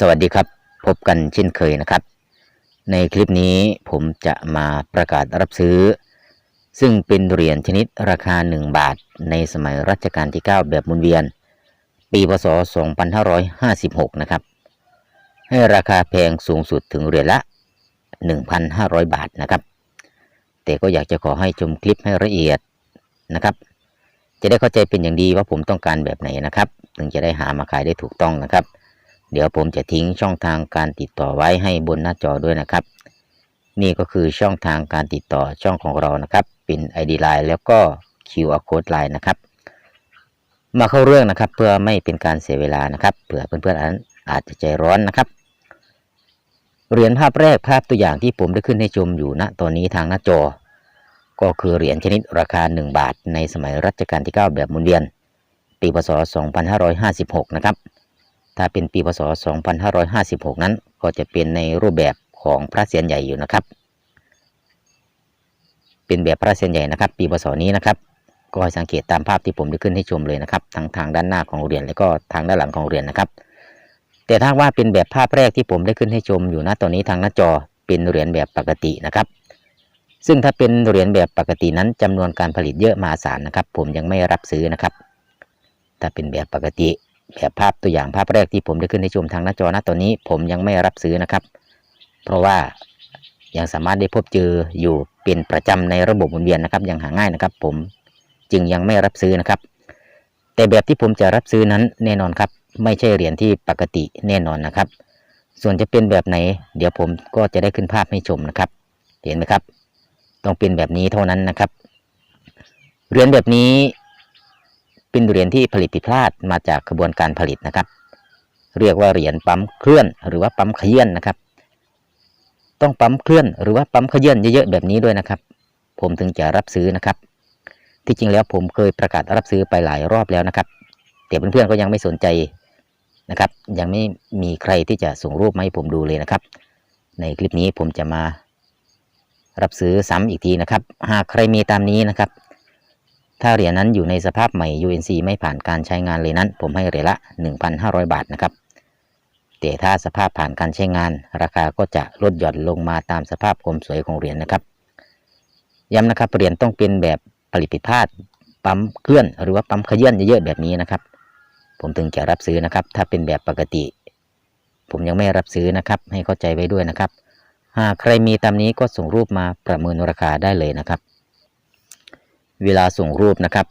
สวัสดีครับพบกันเช่นเคยนะครับ ในคลิปนี้ผมจะมาประกาศรับซื้อ ซึ่งเป็นเหรียญชนิดราคา 1 บาท ในสมัยรัชกาลที่ 9 แบบมุนเวียน ปีพศ 2556 นะครับ ให้ราคาแพงสูงสุดถึงเหรียญละ 1,500 บาทนะครับ แต่ก็อยากจะขอให้ชมคลิปให้ละเอียดนะครับ จะได้เข้าใจเป็นอย่างดีว่าผมต้องการแบบไหนนะครับ ถึงจะได้หามาขายได้ถูกต้องนะครับ เดี๋ยวผมจะทิ้งช่องทางการติดต่อไว้ให้บนหน้าจอด้วยนะครับ นี่ก็คือช่องทางการติดต่อช่องของเรานะครับ เป็น ID Line แล้วก็ QR Code Line นะครับ มาเข้าเรื่องนะครับ เพื่อไม่เป็นการเสียเวลานะครับเผื่อเพื่อนๆอาจอาจจะใจร้อนนะครับเหรียญภาพแรกภาพตัวอย่างที่ผมได้ขึ้นให้ชมอยู่ณตอนนี้ทางหน้าจอ ก็คือเหรียญชนิดราคา 1 บาท ในสมัยรัชกาลที่ 9 แบบหมุนเวียน ปีพศ 2556 นะครับ ถ้าเป็นปีพศ 2556 นั้น ก็จะเป็นในรูปแบบของพระเศียรใหญ่อยู่นะครับ เป็นแบบพระเศียรใหญ่นะครับ ปีพศนี้นะครับก็ให้สังเกตตามภาพที่ผมได้ขึ้นให้ชมเลยนะครับทั้งทางด้านหน้าของเหรียญและก็ทางด้านหลังของเหรียญนะครับ แต่ถ้าว่าเป็นแบบภาพแรกที่ผมได้ขึ้นให้ชมอยู่ณตอนนี้ทางหน้าจอเป็นเหรียญแบบปกตินะครับ ซึ่งถ้าเป็นเหรียญแบบปกตินั้นจำนวนการผลิตเยอะมหาศาลนะครับ ผมยังไม่รับซื้อนะครับ ถ้าเป็นแบบปกติ แบบภาพตัวอย่างภาพแรกที่ผมได้ขึ้นให้ชมทางหน้าจอณตอนนี้ผมยังไม่รับซื้อนะครับ เพราะว่ายังสามารถได้พบเจออยู่เป็นประจำในระบบหมุนเวียนนะครับยังหาง่ายนะครับ ผมจึงยังไม่รับซื้อนะครับ แต่แบบที่ผมจะรับซื้อนั้นแน่นอนครับ ไม่ใช่เหรียญที่ปกติแน่นอนนะครับ ส่วนจะเป็นแบบไหน เดี๋ยวผมก็จะได้ขึ้นภาพให้ชมนะครับ เห็นไหมครับ ต้องเป็นแบบนี้เท่านั้นนะครับเหรียญแบบนี้ เป็นเหรียญที่ผลิตผิดพลาดมาจากกระบวนการผลิตนะครับ เรียกว่าเหรียญปั๊มเคลื่อนหรือว่าปั๊มขยื่นนะครับ ต้องปั๊มเคลื่อนหรือว่าปั๊มขยื่นเยอะๆแบบนี้ด้วยนะครับ ผมถึงจะรับซื้อนะครับ ที่จริงแล้วผมเคยประกาศรับซื้อไปหลายรอบแล้วนะครับแต่เพื่อนๆก็ยังไม่สนใจนะครับ ยังไม่มีใครที่จะส่งรูปมาให้ผมดูเลยนะครับ ในคลิปนี้ผมจะมารับซื้อซ้ำอีกทีนะครับ หากใครมีตามนี้นะครับ ถ้าเหรียญนั้นอยู่ในสภาพใหม่ UNC ไม่ผ่านการใช้งานเลยนั้น ผมให้เหรียญละ 1,500 บาทนะครับ แต่ถ้าสภาพผ่านการใช้งาน ราคาก็จะลดหย่อนลงมาตามสภาพความสวยของเหรียญนะครับ ย้ำนะครับเหรียญต้องเป็นแบบผลิตผิดพลาดปั๊มเคลื่อนหรือว่าปั๊มขยื่นเยอะๆแบบนี้นะครับ ผมถึงจะรับซื้อนะครับ ถ้าเป็นแบบปกติ ผมยังไม่รับซื้อนะครับ ให้เข้าใจไว้ด้วยนะครับ หากใครมีตามนี้ก็ส่งรูปมาประเมินราคาได้เลยนะครับ เวลาส่งรูปนะครับ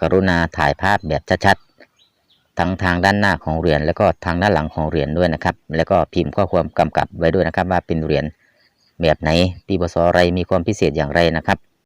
กรุณาถ่ายภาพแบบชัดๆ ทั้งทางด้านหน้าของเหรียญแล้วก็ทางด้านหลังของเหรียญด้วยนะครับ แล้วก็พิมพ์ข้อความกำกับไว้ด้วยนะครับ ว่าเป็นเหรียญแบบไหนปีบศอะไรมีความพิเศษอย่างไรนะครับ